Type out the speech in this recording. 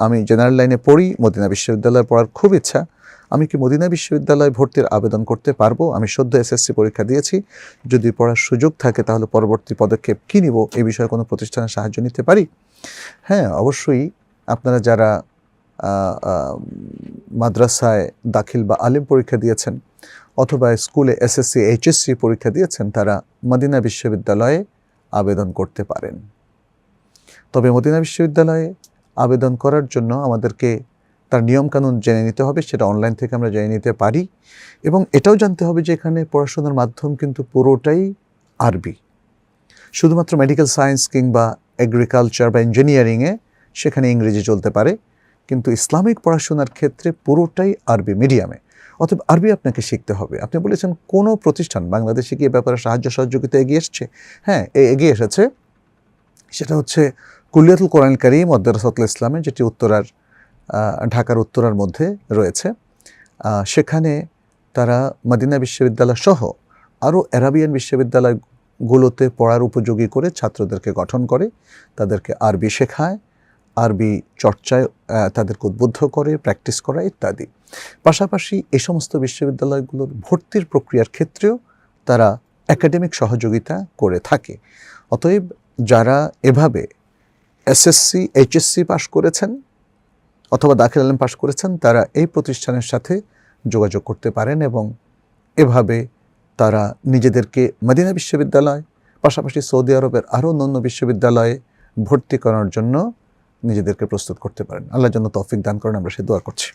আমি জেনারেল লাইনে পড়ি, মদিনা বিশ্ববিদ্যালয়ে পড়ার খুব ইচ্ছা। আমি কি মদিনা বিশ্ববিদ্যালয়ে ভর্তির আবেদন করতে পারব? আমি সদ্য এসএসসি পরীক্ষা দিয়েছি। যদি পড়ার সুযোগ থাকে তাহলে পরবর্তী পদক্ষেপ কী নিব? এই বিষয়ে কোনো প্রতিষ্ঠানের সাহায্য নিতে পারি? হ্যাঁ অবশ্যই আপনারা যারা মাদ্রাসায় দাখিল বা আলিম পরীক্ষা দিয়েছেন অথবা স্কুলে এসএসসি এইচএসসি পরীক্ষা দিয়েছেন, তারা মদিনা বিশ্ববিদ্যালয়ে আবেদন করতে পারেন। তবে মদিনা বিশ্ববিদ্যালয়ে আবেদন করার জন্য আমাদেরকে তার নিয়মকানুন জেনে নিতে হবে, সেটা অনলাইন থেকে আমরা জেনে নিতে পারি। এবং এটাও জানতে হবে যে এখানে পড়াশোনার মাধ্যম কিন্তু পুরোটাই আরবি। শুধুমাত্র মেডিকেল সায়েন্স কিংবা এগ্রিকালচার বা ইঞ্জিনিয়ারিংয়ে সেখানে ইংরেজি চলতে পারে, কিন্তু ইসলামিক পড়াশোনার ক্ষেত্রে পুরোটাই আরবি মিডিয়ামে অতএব আরবি আপনাকে শিখতে হবে। আপনি বলেছেন কোনো প্রতিষ্ঠান বাংলাদেশে কি এ ব্যাপারে সাহায্য সহযোগিতা এগিয়ে এসছে? হ্যাঁ এগিয়ে এসেছে। সেটা হচ্ছে কুলিয়াতুল কোরআন করিম ও মদ্দারসাতুল ইসলামে যেটি উত্তরার ঢাকার উত্তরার মধ্যে রয়েছে সেখানে তারা মদিনা বিশ্ববিদ্যালয় সহ আরও অ্যারাবিয়ান বিশ্ববিদ্যালয়গুলোতে পড়ার উপযোগী করে ছাত্রদেরকে গঠন করে, তাদেরকে আরবি শেখায়, আরবি চর্চায় তাদেরকে উদ্বুদ্ধ করে, প্র্যাকটিস করা ইত্যাদি। পাশাপাশি এ সমস্ত বিশ্ববিদ্যালয়গুলোর ভর্তির প্রক্রিয়ার ক্ষেত্রেও তারা একাডেমিক সহযোগিতা করে থাকে। অতএব যারা এভাবে এসএসসি এইচএসসি পাশ করেছেন অথবা দাখিল আলম পাশ করেছেন, তারা এই প্রতিষ্ঠানের সাথে যোগাযোগ করতে পারেন এবং এভাবে তারা নিজেদেরকে মদিনা বিশ্ববিদ্যালয়, পাশাপাশি সৌদি আরবের আরও অন্যান্য বিশ্ববিদ্যালয়ে ভর্তি করার জন্য নিজেদেরকে প্রস্তুত করতে পারেন। আল্লাহর জন্য তৌফিক দান করেন, আমরা সে দোয়া করছি।